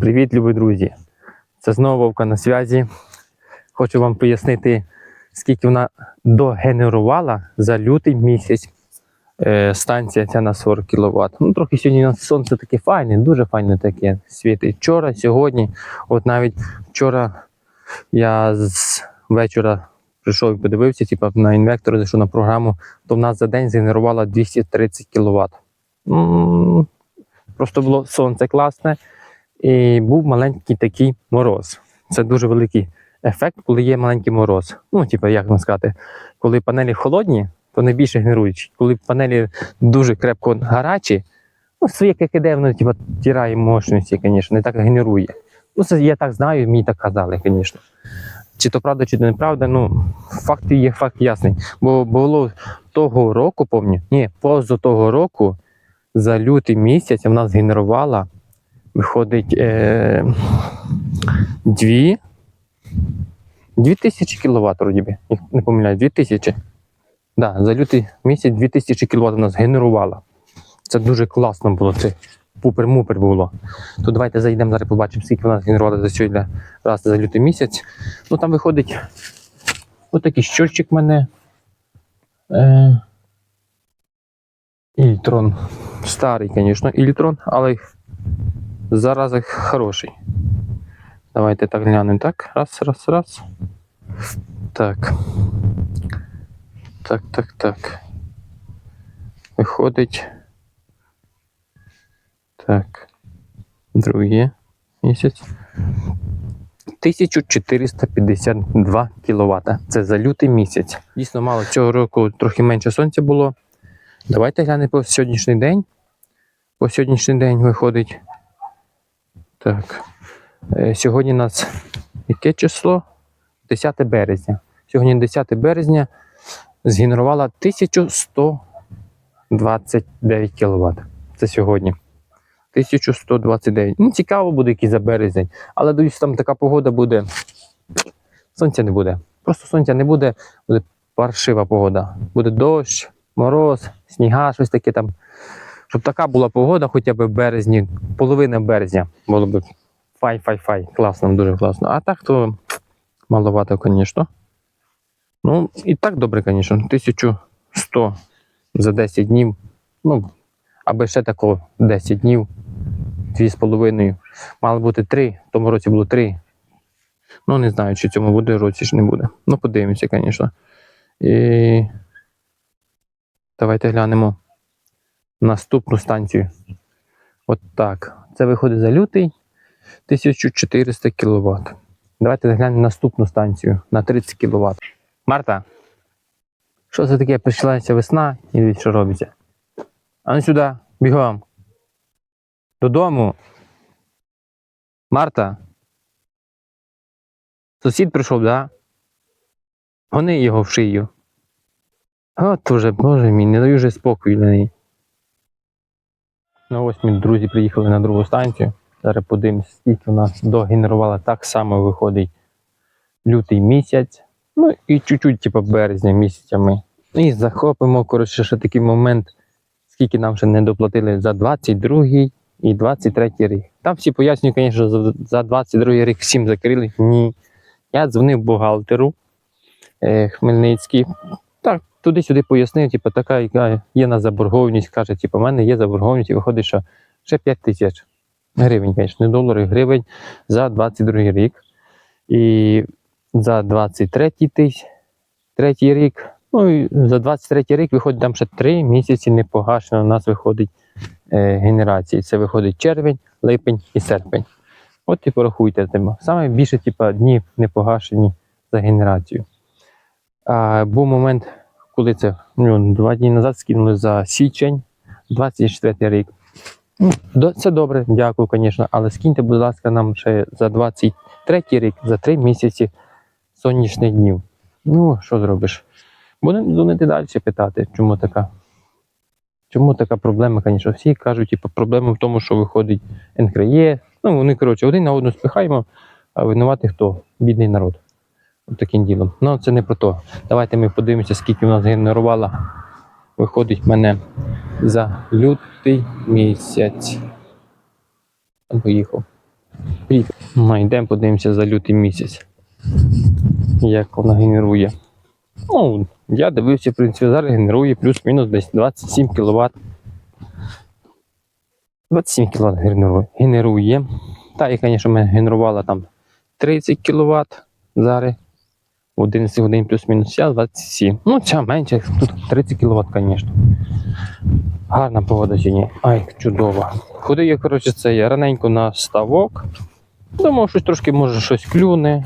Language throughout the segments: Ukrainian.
Привіт, любі друзі! Це знову Вовка на зв'язі. Хочу вам пояснити, скільки вона догенерувала за лютий місяць. Е, станція ця на 40 кВт. Ну, трохи сьогодні сонце таке файне, дуже файне таке світить. Вчора, сьогодні, от навіть вчора я з вечора прийшов і подивився, типу, на інвектор, зайшов на програму, то в нас за день згенерувала 230 кВт. Просто було сонце класне і був маленький такий мороз. Це дуже великий ефект, коли є маленький мороз. Ну, типу, як вам сказати, коли панелі холодні, то найбільше генерують. Коли панелі дуже крепко гарячі, ну, своє ККД, воно типу, тірає мощності, звісно, не так генерує. Ну, це я так знаю, мені так казали, звісно. Чи то правда, чи то неправда, ну факт є факт ясний. Бо було того року, пам'ятаю, ні, поза того року за лютий місяць в нас генерувала, виходить, е, дві, дві тисячі кіловат, вроді би, не помиляю, дві тисячі. Да, за лютий місяць 2000 кВт у нас генерувала. Це дуже класно було. Це пупер-мупер було. То давайте зайдемо зараз, побачимо, скільки вона генерувала за сьогодні раз за лютий місяць. Ну там виходить отакий щочик в мене. Е, Ільтрон. Старий, звісно, Ільтрон, але зараз хороший. Давайте так глянемо. Так, раз, раз, раз. Так. Так, так, так. Виходить. Так. Другий місяць. 1452 кВт. Це за лютий місяць. Дійсно мало цього року трохи менше сонця було. Давайте глянемо по сьогоднішній день. По сьогоднішній день виходить. Так. Е, Сьогодні у нас яке число? 10 березня. Сьогодні 10 березня згенерувала 1129 кВт. Це сьогодні. 1129. Ну, цікаво буде, який за березень. Але дивлюсь, там така погода буде. Сонця не буде. Просто сонця не буде, буде паршива погода. Буде дощ, мороз, сніга, щось таке там. Щоб така була погода, хоча б березні, половина березня було б фай-фай-фай. Класно, дуже класно. А так то маловато, звісно. Ну, і так добре, звісно. 1100 за 10 днів. Ну, аби ще такого 10 днів, 2,5. Мало бути 3, в тому році було 3. Ну, не знаю, чи цьому буде році, чи не буде. Ну, подивимося, звісно. І давайте глянемо наступну станцію. От так. Це виходить за лютий 1400 кВт. Давайте глянемо наступну станцію на 30 кВт. Марта, що це таке? Прийшлася весна і дивіться, що робиться. А ну сюди, бігом. Додому. Марта. Сусід прийшов, да? Гони його в шию. От уже, боже мій, не даю вже спокою для неї. Ну ось ми, друзі, приїхали на другу станцію. Зараз подивимось, скільки у догенерувала так само виходить лютий місяць. Ну і чуть-чуть, типу, березня місяцями. Ну, І захопимо, коротше, ще такий момент, скільки нам ще не доплатили за 22 і 23 рік. Там всі пояснюють, звісно, за 22 рік всім закрили. Ні. Я дзвонив бухгалтеру е, Хмельницький. Так, туди-сюди пояснив, типу, така, яка є на заборгованість. Каже, типу, у мене є заборгованість, і виходить, що ще 5 тисяч гривень, звісно, не долари, гривень за 22 рік. І за 23 тисяч, третій рік. Ну і за 23 рік виходить там ще 3 місяці непогашено. У нас виходить е, генерації. Це виходить червень, липень і серпень. От і порахуйте типу. Саме більше типу, днів непогашені за генерацію. А, був момент, коли це ну, два дні назад скинули за січень, 24 рік. Ну, Це добре, дякую, звісно. Але скиньте, будь ласка, нам ще за 23 рік, за 3 місяці сонячних днів. Ну, що зробиш? Будемо дзвонити далі питати, чому така. Чому така проблема, звісно, всі кажуть, типу, проблема в тому, що виходить НКРЄ. Ну, вони, коротше, один на одну спихаємо, а винувати хто? Бідний народ. Таким ділом. Ну, це не про то. Давайте ми подивимося, скільки в нас генерувала. Виходить мене за лютий місяць. Поїхав. Рік. Ну, йдемо, подивимося за лютий місяць. Як вона генерує. Ну, я дивився, в принципі, зараз генерує плюс-мінус десь 27 кВт. 27 кВт генерує. Та, і, звісно, ми генерувала там 30 кВт зараз. 11 годин плюс-мінус, зараз 27. Ну, ця менше, тут 30 кВт, звісно. Гарна погода чи? Ай, чудово. Ходив я, коротше, це я раненько на ставок. Думав, щось трошки може щось клюне.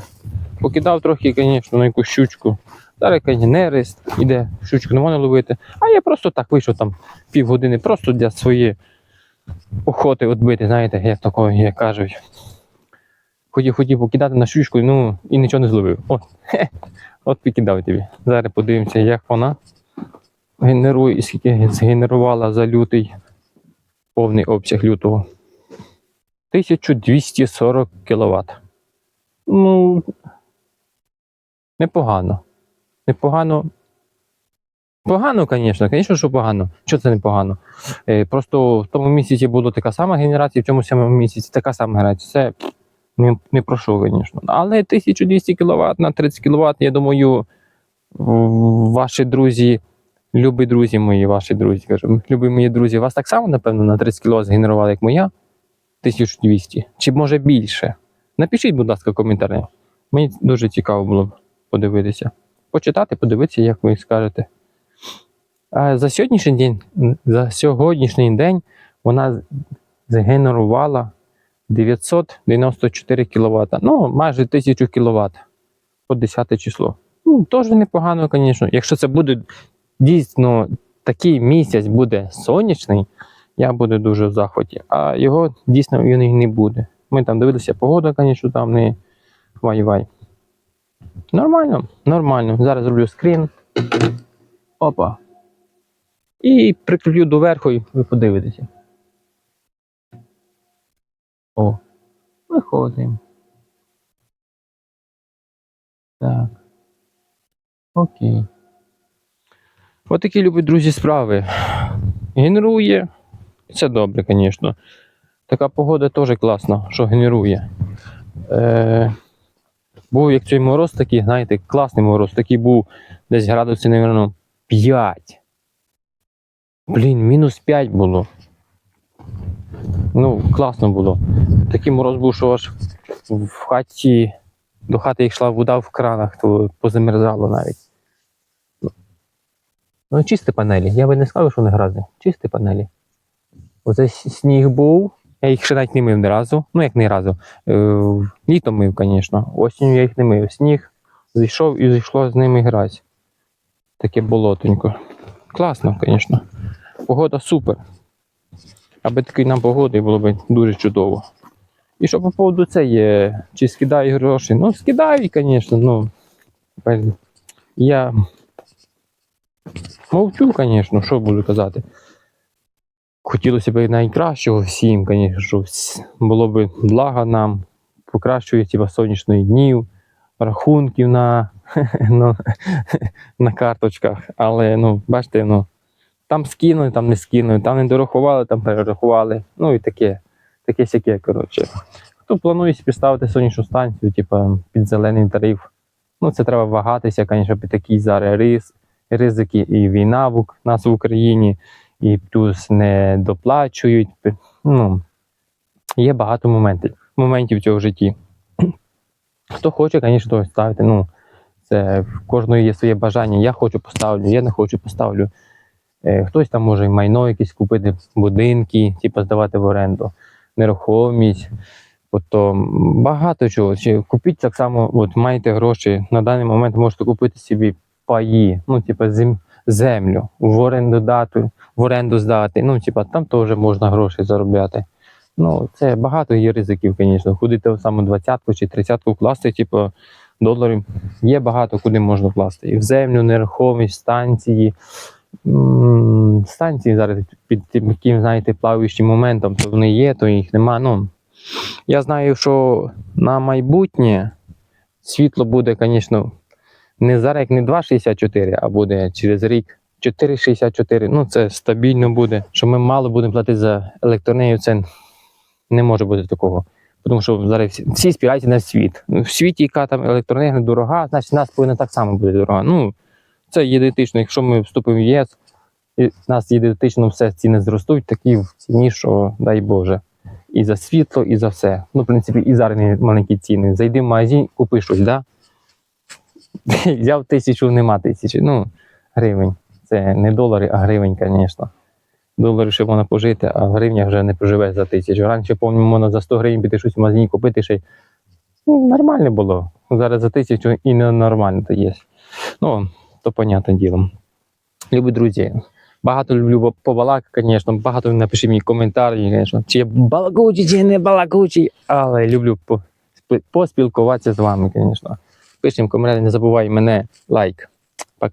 Покидав трохи, звісно, на якусь щучку. Зараз нерест, іде, щучку не можна ловити. А я просто так вийшов там півгодини, просто для своєї охоти відбити, знаєте, як такого, як кажуть. Хотів, хотів покидати на щучку, ну і нічого не зловив. От, от покидав тобі. Зараз подивимося, як вона генерує і скільки згенерувала за лютий повний обсяг лютого. 1240 кВт. Ну, непогано. Непогано. Погано, звісно, звісно, що погано. Що це непогано? Е, просто в тому місяці була така сама генерація, в цьому самому місяці така сама генерація. Це не, не про що, звісно. Але 1200 кВт на 30 кВт, я думаю, ваші друзі, любі друзі мої, ваші друзі, кажу, любі мої друзі, вас так само, напевно, на 30 кВт згенерували, як моя. 1200. Чи може більше? Напишіть, будь ласка, коментарі. Мені дуже цікаво було б подивитися. Почитати, подивитися, як ви скажете. А за сьогоднішній день, за сьогоднішній день вона згенерувала 994 кВт. Ну, майже 1000 кВт по 10 число. Ну, теж непогано, звісно. Якщо це буде дійсно такий місяць буде сонячний, я буду дуже в захваті. А його дійсно він не буде. Ми там дивилися, погода, звісно, там не вай-вай. Нормально, нормально. Зараз зроблю скрін. Опа. І прикріплю доверху, і ви подивитеся. О, виходимо. Так. Окей. Отакі любить друзі справи. Генерує. Це добре, звісно. Така погода теж класна, що генерує. Е, був як цей мороз такий, знаєте, класний мороз, такий був десь градусів, мабуть, 5. Блін, мінус 5 було. Ну, класно було. Такий мороз був, що аж в хаті, до хати йшла вода в кранах, то позамерзало навіть. Ну, чисті панелі. Я би не сказав, що вони грязні. Чисті панелі. Оце сніг був. Я їх ще навіть не мив ні разу. Ну, як не разу. Е, літом мив, звісно. Осінню я їх не мив. Сніг зійшов і зійшло з ними грязь. Таке болотонько. Класно, звісно. Погода супер. Аби такий нам погоди було б дуже чудово. І що по поводу це є, чи скидаю гроші? Ну, скидаю, звісно, ну. Я мовчу, звісно, що буду казати. Хотілося б найкращого всім, звісно, що було б благо нам, покращує типа, сонячних днів, рахунків на, ну, на карточках. Але ну, бачите, ну, там скинули, там не скинули, там не дорахували, там перерахували. Ну і таке, таке сяке, коротше. Хто планує собі ставити сонячну станцію, типу, під зелений тариф, ну це треба вагатися, звісно, під такий зараз рис, ризики і війна в нас в Україні, і плюс не доплачують. Ну, є багато моментів, моментів в житті. Хто хоче, звісно, ставити. Ну, це в кожного є своє бажання. Я хочу поставлю, я не хочу поставлю. Е, Хтось там може майно якесь купити, будинки, типу здавати в оренду, нерухомість. Потім багато чого. Чи купіть так само, от маєте гроші, на даний момент можете купити собі паї, ну, типу, зем, землю, в оренду дати, в оренду здати. Ну, типу, там теж можна гроші заробляти. Ну, це багато є ризиків, звісно. Ходити в саму двадцятку чи тридцятку вкласти, типу, доларів. Є багато куди можна вкласти. І в землю, нерухомість, станції. Станції зараз під таким, знаєте, плаваючим моментом, то вони є, то їх нема. Ну, я знаю, що на майбутнє світло буде, звісно, не зараз як не 2,64, а буде через рік 4,64. Ну, це стабільно буде. Що ми мало будемо платити за електроенергію, це не може бути такого. Тому що зараз всі, всі спираються на світ. Ну, В світі, яка там електроенергія дорога, значить нас повинна так само бути дорога. Ну, це єдетично. Якщо ми вступимо в ЄС, і в нас єдетично все ціни зростуть, такі в ціні, що дай Боже. І за світло, і за все. Ну, в принципі, і зараз маленькі ціни. Зайди в магазин, купи щось, да? Взяв тисячу, нема тисячі. Ну, гривень. Це не долари, а гривень, звісно. Долари ще можна пожити, а гривня вже не проживе за тисячу. Раніше, пам'ятаю, можна за 100 гривень піти щось в магазині купити ще ну, нормально було. Зараз за тисячу і не нормально то є. Ну, то понятне діло. Любі друзі, багато люблю побалакати, звісно, багато напишіть мені коментарі, звісно, чи я балакучий, чи не балакучий, але люблю поспілкуватися з вами, звісно. Пишемо коментарі, не забувай мене лайк.